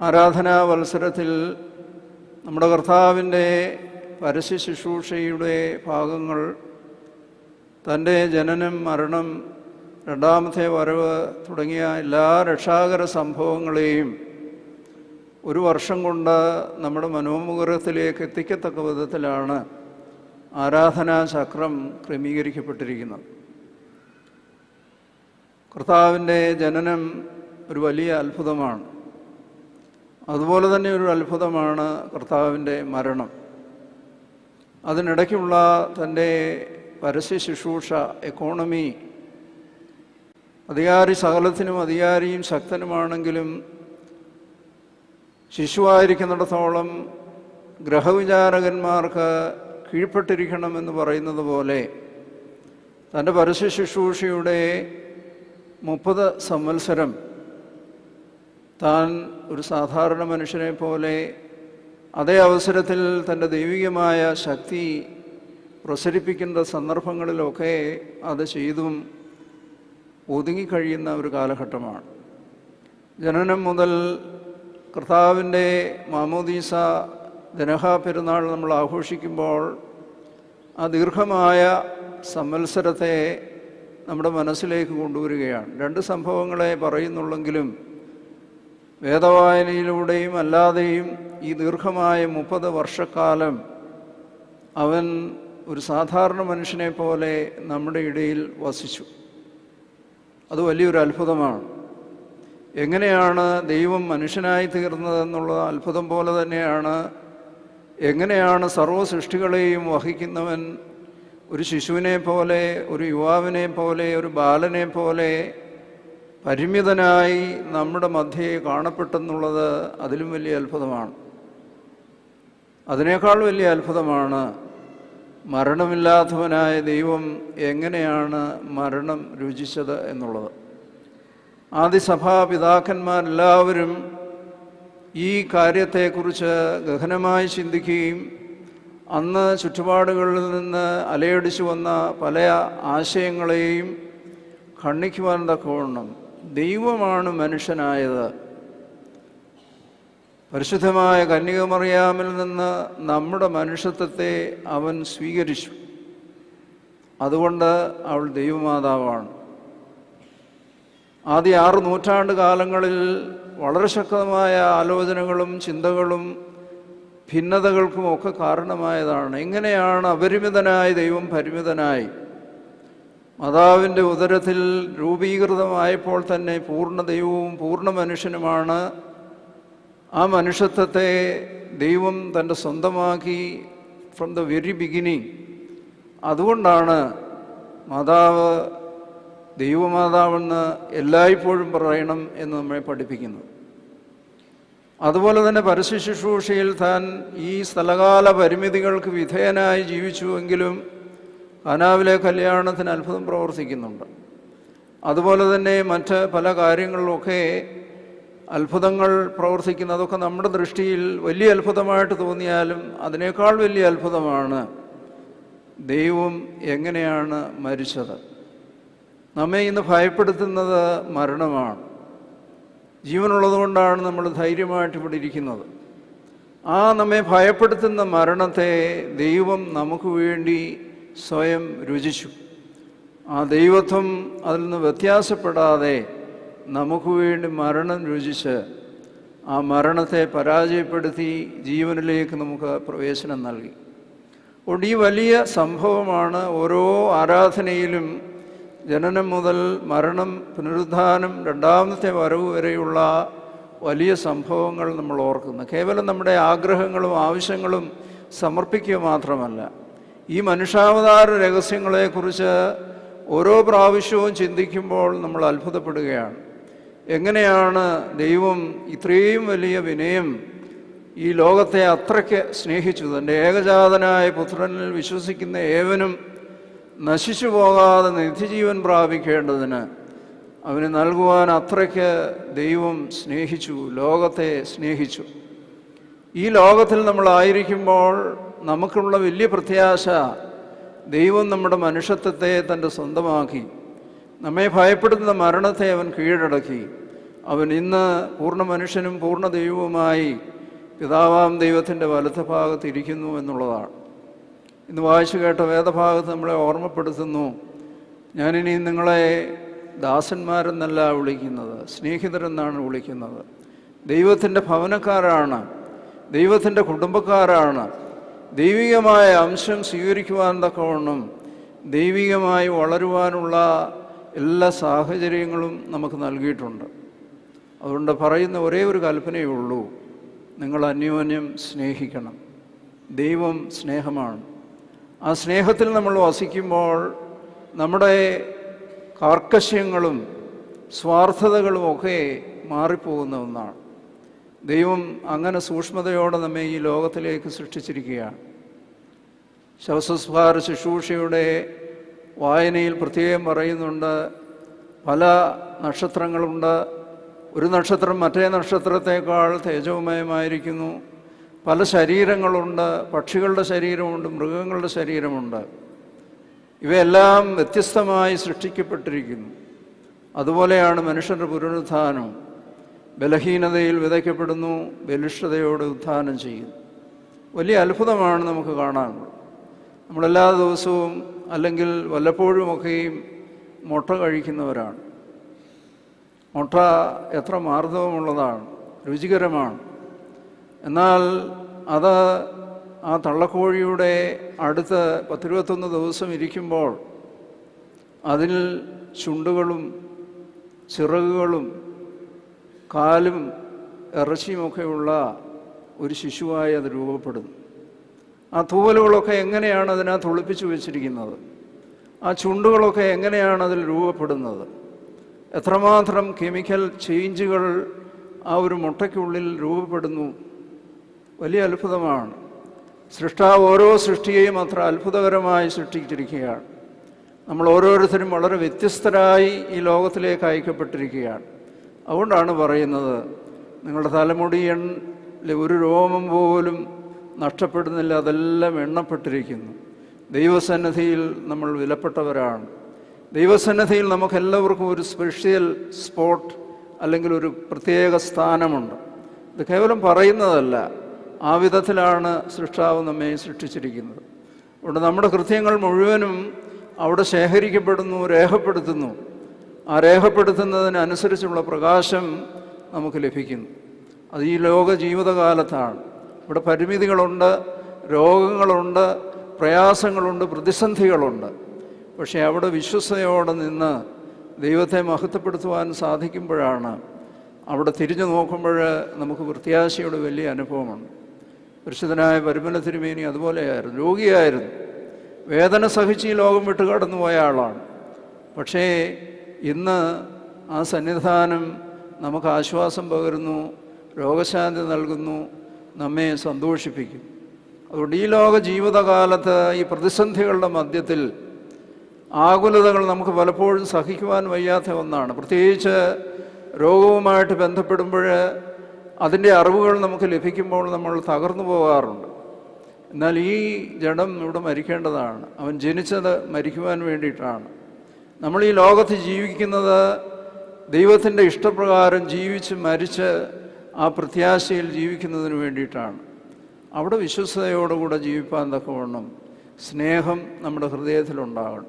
ആരാധനാ വത്സരത്തിൽ നമ്മുടെ കർത്താവിന്റെ പരസ്യ ശുശ്രൂഷയുടെ ഭാഗങ്ങൾ തന്റെ ജനനം മരണം രണ്ടാമത്തെ വരവ് തുടങ്ങിയ എല്ലാ രക്ഷാകര സംഭവങ്ങളെയും ഒരു വർഷം കൊണ്ട് നമ്മുടെ മനോമുഖരത്തിലേക്ക് എത്തിക്കത്തക്ക വിധത്തിലാണ് ആരാധനാ ചക്രം ക്രമീകരിക്കപ്പെട്ടിരിക്കുന്നത്. കർത്താവിന്റെ ജനനം ഒരു വലിയ അത്ഭുതമാണ്. അതുപോലെ തന്നെ ഒരു അത്ഭുതമാണ് കർത്താവിന്റെ മരണം. അതിനിടയ്ക്കുള്ള തന്റെ പരസ്യ ശുശ്രൂഷ എക്കോണമി അധികാരി സകലത്തിനും അധികാരിയും ശക്തനുമാണെങ്കിലും ശിശുവായിരിക്കുന്നിടത്തോളം ഗ്രഹവിചാരകന്മാർക്ക് കീഴ്പ്പെട്ടിരിക്കണമെന്ന് പറയുന്നത് പോലെ തന്റെ പരസ്യ ശുശ്രൂഷയുടെ മുപ്പത് സംവത്സരം താൻ ഒരു സാധാരണ മനുഷ്യനെ പോലെ അതേ അവസരത്തിൽ തന്റെ ദൈവികമായ ശക്തി പ്രസരിപ്പിക്കുന്ന സന്ദർഭങ്ങളിലൊക്കെ അത് ചെയ്തും ഒതുങ്ങിക്കഴിയുന്ന ഒരു കാലഘട്ടമാണ്. ജനനം മുതൽ കർത്താവിന്റെ മാമോദീസ ജനഹ പെരുന്നാൾ നമ്മൾ ആഘോഷിക്കുമ്പോൾ ആ ദീർഘമായ സംവത്സരത്തെ നമ്മുടെ മനസ്സിലേക്ക് കൊണ്ടുവരികയാണ്. രണ്ട് സംഭവങ്ങളെ പറയുന്നുള്ളെങ്കിലും വേദവായനയിലൂടെയും അല്ലാതെയും ഈ ദീർഘമായ മുപ്പത് വർഷക്കാലം അവൻ ഒരു സാധാരണ മനുഷ്യനെ പോലെ നമ്മുടെ ഇടയിൽ വസിച്ചു. അത് വലിയൊരു അത്ഭുതമാണ്. എങ്ങനെയാണ് ദൈവം മനുഷ്യനായി തീർന്നതെന്നുള്ള അത്ഭുതം പോലെ തന്നെയാണ് എങ്ങനെയാണ് സർവ സൃഷ്ടികളെയും വഹിക്കുന്നവൻ ഒരു ശിശുവിനെ പോലെ ഒരു യുവാവിനെ പോലെ ഒരു ബാലനെ പോലെ പരിമിതനായി നമ്മുടെ മധ്യയെ കാണപ്പെട്ടെന്നുള്ളത് അതിലും വലിയ അത്ഭുതമാണ്. അതിനേക്കാൾ വലിയ അത്ഭുതമാണ് മരണമില്ലാത്തവനായ ദൈവം എങ്ങനെയാണ് മരണം രുചിച്ചത് എന്നുള്ളത്. ആദിസഭാ പിതാക്കന്മാരെല്ലാവരും ഈ കാര്യത്തെക്കുറിച്ച് ഗഹനമായി ചിന്തിക്കുകയും അന്ന് ചുറ്റുപാടുകളിൽ നിന്ന് അലയടിച്ചു വന്ന പല ആശയങ്ങളെയും ഖണ്ഡിക്കുവാൻ തക്കവണ്ണം ദൈവമാണ് മനുഷ്യനായത്. പരിശുദ്ധമായ കന്യകമറിയാമിൽ നിന്ന് നമ്മുടെ മനുഷ്യത്വത്തെ അവൻ സ്വീകരിച്ചു. അതുകൊണ്ട് അവൾ ദൈവമാതാവാണ്. ആദ്യ ആറ് നൂറ്റാണ്ട് കാലങ്ങളിൽ വളരെ ശക്തമായ ആലോചനകളും ചിന്തകളും ഭിന്നതകൾക്കും ഒക്കെ കാരണമായതാണ്. എങ്ങനെയാണ് അപരിമിതനായ ദൈവം പരിമിതനായി? മാതാവിന്റെ ഉദരത്തിൽ രൂപീകൃതമായപ്പോൾ തന്നെ പൂർണ ദൈവവും പൂർണ മനുഷ്യനുമാണ്. ആ മനുഷ്യത്വത്തെ ദൈവം തന്റെ സ്വന്തമാക്കി ഫ്രം ദ വെരി ബിഗിനിങ് അതുകൊണ്ടാണ് മാതാവ് ദൈവമാതാവെന്ന് എല്ലായ്പ്പോഴും പറയണം എന്ന് നമ്മളെ പഠിപ്പിക്കുന്നു അതുപോലെ തന്നെ പരസ്യ ശുശ്രൂഷയിൽ താൻ ഈ സ്ഥലകാല പരിമിതികൾക്ക് വിധേയനായി ജീവിച്ചുവെങ്കിലും കാനാവിലെ കല്യാണത്തിന് അത്ഭുതം പ്രവർത്തിക്കുന്നുണ്ട്. അതുപോലെ തന്നെ മറ്റ് പല കാര്യങ്ങളിലൊക്കെ അത്ഭുതങ്ങൾ പ്രവർത്തിക്കുന്നതൊക്കെ നമ്മുടെ ദൃഷ്ടിയിൽ വലിയ അത്ഭുതമായിട്ട് തോന്നിയാലും അതിനേക്കാൾ വലിയ അത്ഭുതമാണ് ദൈവം എങ്ങനെയാണ് മരിച്ചത്. നമ്മെ ഇന്ന് ഭയപ്പെടുത്തുന്നത് മരണമാണ്. ജീവനുള്ളതുകൊണ്ടാണ് നമ്മൾ ധൈര്യമായിട്ട് ഇവിടെ ഇരിക്കുന്നത്. ആ നമ്മെ ഭയപ്പെടുത്തുന്ന മരണത്തെ ദൈവം നമുക്ക് വേണ്ടി സ്വയം രുചിച്ചു. ആ ദൈവത്വം അതിൽ നിന്ന് വ്യത്യാസപ്പെടാതെ നമുക്ക് വേണ്ടി മരണം രുചിച്ച് ആ മരണത്തെ പരാജയപ്പെടുത്തി ജീവനിലേക്ക് നമുക്ക് പ്രവേശനം നൽകി. അതുകൊണ്ട് ഈ വലിയ സംഭവമാണ് ഓരോ ആരാധനയിലും ജനനം മുതൽ മരണം പുനരുദ്ധാനം രണ്ടാമത്തെ വരവ് വരെയുള്ള വലിയ സംഭവങ്ങൾ നമ്മൾ ഓർക്കുന്നു. കേവലം നമ്മുടെ ആഗ്രഹങ്ങളും ആവശ്യങ്ങളും സമർപ്പിക്കുക മാത്രമല്ല. ഈ മനുഷ്യാവതാര രഹസ്യങ്ങളെക്കുറിച്ച് ഓരോ പ്രാവശ്യവും ചിന്തിക്കുമ്പോൾ നമ്മൾ അത്ഭുതപ്പെടുകയാണ്. എങ്ങനെയാണ് ദൈവം ഇത്രയും വലിയ വിനയം ഈ ലോകത്തെ അത്രയ്ക്ക് സ്നേഹിച്ചു തന്റെ ഏകജാതനായ പുത്രനിൽ വിശ്വസിക്കുന്ന ഏവനും നശിച്ചു പോകാതെ നിത്യജീവൻ പ്രാപിക്കേണ്ടതിന് അവന് നൽകുവാൻ അത്രയ്ക്ക് ദൈവം സ്നേഹിച്ചു ലോകത്തെ സ്നേഹിച്ചു. ഈ ലോകത്തിൽ നമ്മളായിരിക്കുമ്പോൾ നമുക്കുള്ള വലിയ പ്രത്യാശ ദൈവം നമ്മുടെ മനുഷ്യത്വത്തെ തന്റെ സ്വന്തമാക്കി. നമ്മെ ഭയപ്പെടുന്ന മരണത്തെ അവൻ കീഴടക്കി. അവൻ ഇന്ന് പൂർണ മനുഷ്യനും പൂർണ ദൈവവുമായി പിതാവാം ദൈവത്തിന്റെ വലത്ത് ഭാഗത്ത് ഇരിക്കുന്നു എന്നുള്ളതാണ്. ഇന്ന് വായിച്ചു കേട്ട വേദഭാഗത്ത് നമ്മളെ ഓർമ്മപ്പെടുത്തുന്നു. ഞാനിനി നിങ്ങളെ ദാസന്മാരെന്നല്ല വിളിക്കുന്നത് സ്നേഹിതരെന്നാണ് വിളിക്കുന്നത്. ദൈവത്തിന്റെ ഭവനക്കാരാണ് ദൈവത്തിന്റെ കുടുംബക്കാരാണ് ദൈവികമായ അംശം സ്വീകരിക്കുവാൻ തക്കവണ്ണം ദൈവികമായി വളരുവാനുള്ള എല്ലാ സാഹചര്യങ്ങളും നമുക്ക് നൽകിയിട്ടുണ്ട്. അതുകൊണ്ട് പറയുന്ന ഒരേ ഒരു കൽപ്പനയേ ഉള്ളൂ. നിങ്ങൾ അന്യോന്യം സ്നേഹിക്കണം. ദൈവം സ്നേഹമാണ്. ആ സ്നേഹത്തിൽ നമ്മൾ വസിക്കുമ്പോൾ നമ്മുടെ കാർക്കശ്യങ്ങളും സ്വാർത്ഥതകളും ഒക്കെ മാറിപ്പോകുന്ന ഒന്നാണ്. ദൈവം അങ്ങനെ സൂക്ഷ്മതയോടെ നമ്മെ ഈ ലോകത്തിലേക്ക് സൃഷ്ടിച്ചിരിക്കുകയാണ്. ശവസംസ്കാര ശുശ്രൂഷയുടെ വായനയിൽ പ്രത്യേകം പറയുന്നുണ്ട് പല നക്ഷത്രങ്ങളുണ്ട്. ഒരു നക്ഷത്രം മറ്റേ നക്ഷത്രത്തേക്കാൾ തേജോമയമായിരിക്കുന്നു. പല ശരീരങ്ങളുണ്ട് പക്ഷികളുടെ ശരീരമുണ്ട് മൃഗങ്ങളുടെ ശരീരമുണ്ട്. ഇവയെല്ലാം വ്യത്യസ്തമായി സൃഷ്ടിക്കപ്പെട്ടിരിക്കുന്നു. അതുപോലെയാണ് മനുഷ്യന്റെ പുനരുത്ഥാനം ബലഹീനതയിൽ വിതയ്ക്കപ്പെടുന്നു ബലിഷ്ഠതയോട് ഉത്ഥാനം ചെയ്യുന്നു. വലിയ അത്ഭുതമാണ് നമുക്ക് കാണാനുള്ളത് നമ്മളെല്ലാ ദിവസവും അല്ലെങ്കിൽ വല്ലപ്പോഴുമൊക്കെയും മുട്ട കഴിക്കുന്നവരാണ്. മുട്ട എത്ര മാർദ്ദവമുള്ളതാണ് രുചികരമാണ്. എന്നാൽ അത് ആ തള്ളക്കോഴിയുടെ അടുത്ത് പത്തിരുപത്തൊന്ന് ദിവസം ഇരിക്കുമ്പോൾ അതിൽ ചുണ്ടുകളും ചിറകുകളും കാലും ഇറച്ചിയുമൊക്കെയുള്ള ഒരു ശിശുവായി അത് രൂപപ്പെടുന്നു. ആ തൂവലുകളൊക്കെ എങ്ങനെയാണ് അതിനകത്ത് ഒളിപ്പിച്ചു വെച്ചിരിക്കുന്നത്? ആ ചുണ്ടുകളൊക്കെ എങ്ങനെയാണ് അതിൽ രൂപപ്പെടുന്നത്? എത്രമാത്രം കെമിക്കൽ ചേഞ്ചുകൾ ആ ഒരു മുട്ടയ്ക്കുള്ളിൽ രൂപപ്പെടുന്നു? വലിയ അത്ഭുതമാണ്. സൃഷ്ടാവ് ഓരോ സൃഷ്ടിയെയും അത്ര അത്ഭുതകരമായി സൃഷ്ടിച്ചിരിക്കുകയാണ്. നമ്മൾ ഓരോരുത്തരും വളരെ വ്യത്യസ്തരായി ഈ ലോകത്തിലേക്ക് അയക്കപ്പെട്ടിരിക്കുകയാണ്. അതുകൊണ്ടാണ് പറയുന്നത് നിങ്ങളുടെ തലമുടി എണ്ണിൽ ഒരു രോമം പോലും നഷ്ടപ്പെടുന്നില്ല അതെല്ലാം എണ്ണപ്പെട്ടിരിക്കുന്നു. ദൈവസന്നിധിയിൽ നമ്മൾ വിലപ്പെട്ടവരാണ്. ദൈവസന്നിധിയിൽ നമുക്കെല്ലാവർക്കും ഒരു സ്പെഷ്യൽ സ്പോട്ട് അല്ലെങ്കിൽ ഒരു പ്രത്യേക സ്ഥാനമുണ്ട്. ഇത് കേവലം പറയുന്നതല്ല ആ വിധത്തിലാണ് സൃഷ്ടാവ് നമ്മെ സൃഷ്ടിച്ചിരിക്കുന്നത്. അതുകൊണ്ട് നമ്മുടെ കൃത്യങ്ങൾ മുഴുവനും അവിടെ ശേഖരിക്കപ്പെടുന്നു രേഖപ്പെടുത്തുന്നു. ആ രേഖപ്പെടുത്തുന്നതിനനുസരിച്ചുള്ള പ്രകാശം നമുക്ക് ലഭിക്കുന്നു. അത് ഈ ലോക ജീവിതകാലത്താണ്. ഇവിടെ പരിമിതികളുണ്ട് രോഗങ്ങളുണ്ട് പ്രയാസങ്ങളുണ്ട് പ്രതിസന്ധികളുണ്ട്. പക്ഷേ അവിടെ വിശ്വസതയോടെ നിന്ന് ദൈവത്തെ മഹത്വപ്പെടുത്തുവാൻ സാധിക്കുമ്പോഴാണ് അവിടെ തിരിഞ്ഞു നോക്കുമ്പോൾ നമുക്ക് പ്രത്യാശയുടെ വലിയ അനുഭവമുണ്ട് പരിശുദ്ധനായ പരിമല തിരുമേനി അതുപോലെയായിരുന്നു രോഗിയായിരുന്നു. വേദന സഹിച്ച് ഈ ലോകം വിട്ട് കടന്നുപോയ ആളാണ്. പക്ഷേ ഇന്ന് ആ സന്നിധാനം നമുക്ക് ആശ്വാസം പകരുന്നു രോഗശാന്തി നൽകുന്നു നമ്മെ സന്തോഷിപ്പിക്കും. അതുകൊണ്ട് ഈ ലോക ജീവിതകാലത്ത് ഈ പ്രതിസന്ധികളുടെ മധ്യത്തിൽ ആകുലതകൾ നമുക്ക് പലപ്പോഴും സഹിക്കുവാൻ വയ്യാത്ത ഒന്നാണ്. പ്രത്യേകിച്ച് രോഗവുമായിട്ട് ബന്ധപ്പെടുമ്പോൾ അതിന്റെ അറിവുകൾ നമുക്ക് ലഭിക്കുമ്പോൾ നമ്മൾ തകർന്നു പോകാറുണ്ട്. എന്നാൽ ഈ ജഡം ഇവിടെ മരിക്കേണ്ടതാണ്. അവൻ ജനിച്ചത് മരിക്കുവാൻ വേണ്ടിയിട്ടാണ്. നമ്മൾ ഈ ലോകത്ത് ജീവിക്കുന്നത് ദൈവത്തിന്റെ ഇഷ്ടപ്രകാരം ജീവിച്ച് മരിച്ച് ആ പ്രത്യാശയിൽ ജീവിക്കുന്നതിന് വേണ്ടിയിട്ടാണ്. അവിടെ വിശ്വസതയോടുകൂടെ ജീവിപ്പാൻ തക്കവണ്ണം സ്നേഹം നമ്മുടെ ഹൃദയത്തിലുണ്ടാകണം.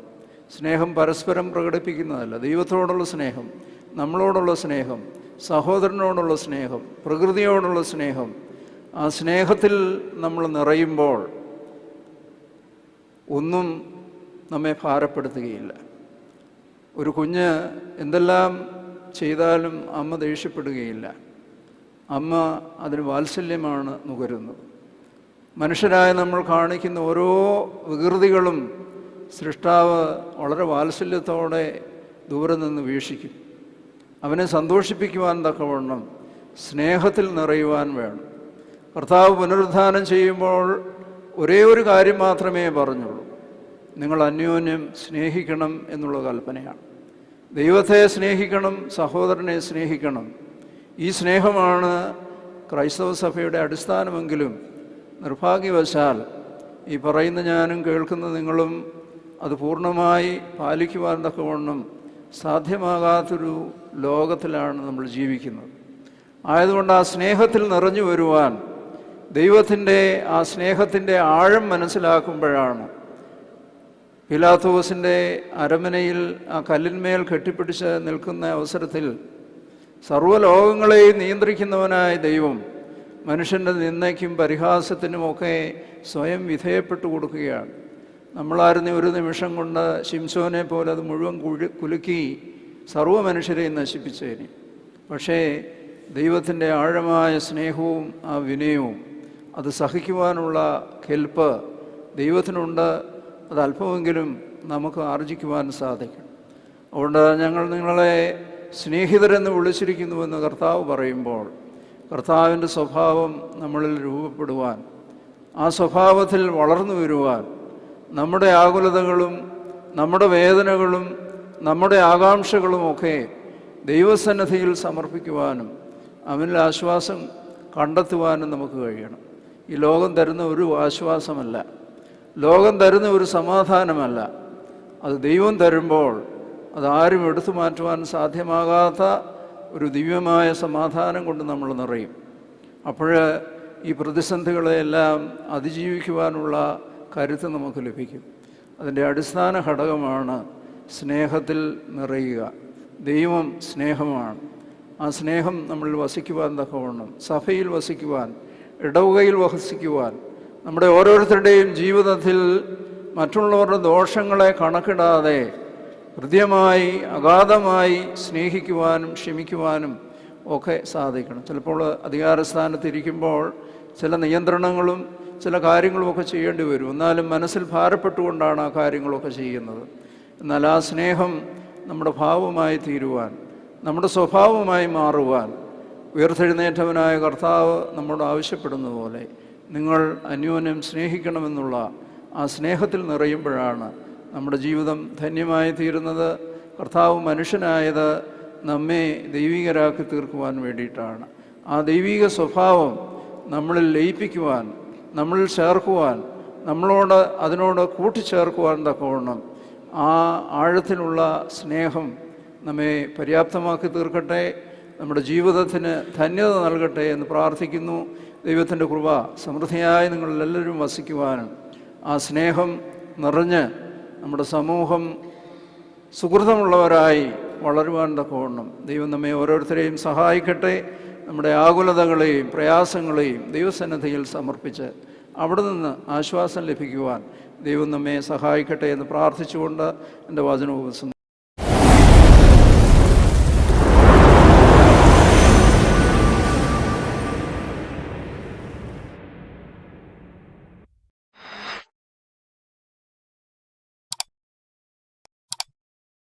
സ്നേഹം പരസ്പരം പ്രകടിപ്പിക്കുന്നതല്ല ദൈവത്തോടുള്ള സ്നേഹം നമ്മളോടുള്ള സ്നേഹം സഹോദരനോടുള്ള സ്നേഹം പ്രകൃതിയോടുള്ള സ്നേഹം. ആ സ്നേഹത്തിൽ നമ്മൾ നിറയുമ്പോൾ ഒന്നും നമ്മെ ഭാരപ്പെടുത്തുകയില്ല. ഒരു കുഞ്ഞ് എന്തെല്ലാം ചെയ്താലും അമ്മ ദേഷ്യപ്പെടുകയില്ല. അമ്മ അതിന് വാത്സല്യമാണ് നുകരുന്നത്. മനുഷ്യരായ നമ്മൾ കാണിക്കുന്ന ഓരോ വികൃതികളും സൃഷ്ടാവ് വളരെ വാത്സല്യത്തോടെ ദൂരെ നിന്ന് വീക്ഷിക്കും. അവനെ സന്തോഷിപ്പിക്കുവാൻ തക്കവണ്ണം സ്നേഹത്തിൽ നിറയുവാൻ വേണം. കർത്താവ് പുനരുദ്ധാനം ചെയ്യുമ്പോൾ ഒരേ ഒരു കാര്യം മാത്രമേ പറഞ്ഞുള്ളൂ. നിങ്ങൾ അന്യോന്യം സ്നേഹിക്കണം എന്നുള്ള കൽപ്പനയാണ്. ദൈവത്തെ സ്നേഹിക്കണം സഹോദരനെ സ്നേഹിക്കണം. ഈ സ്നേഹമാണ് ക്രൈസ്തവ സഭയുടെ അടിസ്ഥാനമെങ്കിലും നിർഭാഗ്യവശാൽ ഈ പറയുന്ന ഞാനും കേൾക്കുന്ന നിങ്ങളും അത് പൂർണമായി പാലിക്കുവാൻ തക്കവണ്ണം സാധ്യമാകാത്തൊരു ലോകത്തിലാണ് നമ്മൾ ജീവിക്കുന്നത്. ആയതുകൊണ്ട് ആ സ്നേഹത്തിൽ നിറഞ്ഞു വരുവാൻ ദൈവത്തിന്റെ ആ സ്നേഹത്തിന്റെ ആഴം മനസ്സിലാക്കുമ്പോഴാണ് പിലാത്തോസിന്റെ അരമനയിൽ ആ കല്ലിന്മേൽ കെട്ടിപ്പിടിച്ച് നിൽക്കുന്ന അവസരത്തിൽ സർവലോകങ്ങളെയും നിയന്ത്രിക്കുന്നവനായ ദൈവം മനുഷ്യന്റെ നിന്ദയ്ക്കും പരിഹാസത്തിനുമൊക്കെ സ്വയം വിധേയപ്പെട്ടു കൊടുക്കുകയാണ്. നമ്മളായിരുന്ന ഒരു നിമിഷം കൊണ്ട് ശിംസോനെ പോലെ അത് മുഴുവൻ കുഴി കുലുക്കി സർവ മനുഷ്യരെയും നശിപ്പിച്ചതിന് പക്ഷേ ദൈവത്തിന്റെ ആഴമായ സ്നേഹവും ആ വിനയവും അത് സഹിക്കുവാനുള്ള കെൽപ്പ് ദൈവത്തിനുണ്ട് അത് അല്പമെങ്കിലും നമുക്ക് ആർജിക്കുവാൻ സാധിക്കും. അതുകൊണ്ട് ഞങ്ങൾ നിങ്ങളെ സ്നേഹിതരെന്ന് വിളിച്ചിരിക്കുന്നുവെന്ന് കർത്താവ് പറയുമ്പോൾ കർത്താവിന്റെ സ്വഭാവം നമ്മളിൽ രൂപപ്പെടുവാൻ ആ സ്വഭാവത്തിൽ വളർന്നു വരുവാൻ നമ്മുടെ ആകുലതകളും നമ്മുടെ വേദനകളും നമ്മുടെ ആകാംക്ഷകളുമൊക്കെ ദൈവസന്നദ്ധിയിൽ സമർപ്പിക്കുവാനും അവനിൽ ആശ്വാസം കണ്ടെത്തുവാനും നമുക്ക് കഴിയണം. ഈ ലോകം തരുന്ന ഒരു ആശ്വാസമല്ല. ലോകം തരുന്ന ഒരു സമാധാനമല്ല. അത് ദൈവം തരുമ്പോൾ അതാരും എടുത്തു മാറ്റുവാൻ സാധ്യമാകാത്ത ഒരു ദിവ്യമായ സമാധാനം കൊണ്ട് നമ്മൾ നിറയും. അപ്പോൾ ഈ പ്രതിസന്ധികളെല്ലാം അതിജീവിക്കുവാനുള്ള കരുത്ത് നമുക്ക് ലഭിക്കും. അതിന്റെ അടിസ്ഥാന ഘടകമാണ് സ്നേഹത്തിൽ നിറയുക. ദൈവം സ്നേഹമാണ്. ആ സ്നേഹം നമ്മളിൽ വസിക്കുവാൻ തക്കവണ്ണം സഭയിൽ വസിക്കുവാൻ ഇടവുകയിൽ വസിക്കുവാൻ നമ്മുടെ ഓരോരുത്തരുടെയും ജീവിതത്തിൽ മറ്റുള്ളവരുടെ ദോഷങ്ങളെ കണക്കിടാതെ ഹൃദ്യമായി അഗാധമായി സ്നേഹിക്കുവാനും ക്ഷമിക്കുവാനും ഒക്കെ സാധിക്കണം. ചിലപ്പോൾ അധികാരസ്ഥാനത്തിരിക്കുമ്പോൾ ചില നിയന്ത്രണങ്ങളും ചില കാര്യങ്ങളുമൊക്കെ ചെയ്യേണ്ടി വരും. എന്നാലും മനസ്സിൽ ഭാരപ്പെട്ടുകൊണ്ടാണ് ആ കാര്യങ്ങളൊക്കെ ചെയ്യുന്നത്. എന്നാൽ ആ സ്നേഹം നമ്മുടെ ഭാവമായി തീരുവാൻ നമ്മുടെ സ്വഭാവമായി മാറുവാൻ ഉയർത്തെഴുന്നേറ്റവനായ കർത്താവ് നമ്മോട് ആവശ്യപ്പെടുന്നത് പോലെ നിങ്ങൾ അന്യോന്യം സ്നേഹിക്കണമെന്നുള്ള ആ സ്നേഹത്തിൽ നിറയുമ്പോഴാണ് നമ്മുടെ ജീവിതം ധന്യമായി തീരുന്നത്. കർത്താവ് മനുഷ്യനായത് നമ്മെ ദൈവികരാക്കി തീർക്കുവാൻ വേണ്ടിയിട്ടാണ്. ആ ദൈവിക സ്വഭാവം നമ്മളിൽ ലയിപ്പിക്കുവാൻ നമ്മളിൽ ചേർക്കുവാൻ നമ്മളോട് അതിനോട് കൂട്ടിച്ചേർക്കുവാൻ തക്കവണ്ണം ആ ആഴത്തിലുള്ള സ്നേഹം നമ്മെ പര്യാപ്തമാക്കി തീർക്കട്ടെ നമ്മുടെ ജീവിതത്തിന് ധന്യത നൽകട്ടെ എന്ന് പ്രാർത്ഥിക്കുന്നു. ദൈവത്തിന്റെ കൃപ സമൃദ്ധിയായി നിങ്ങളെല്ലാവരും വസിക്കുവാനും ആ സ്നേഹം നിറഞ്ഞ് നമ്മുടെ സമൂഹം സുഹൃതമുള്ളവരായി വളരുവാൻ തക്കവണ്ണം. ദൈവം നമ്മെ ഓരോരുത്തരെയും സഹായിക്കട്ടെ. നമ്മുടെ ആകുലതകളെയും പ്രയാസങ്ങളെയും ദൈവസന്നദ്ധിയിൽ സമർപ്പിച്ച് അവിടെ നിന്ന് ആശ്വാസം ലഭിക്കുവാൻ ദൈവം നമ്മെ സഹായിക്കട്ടെ എന്ന് പ്രാർത്ഥിച്ചുകൊണ്ട് എന്റെ വചനോപസം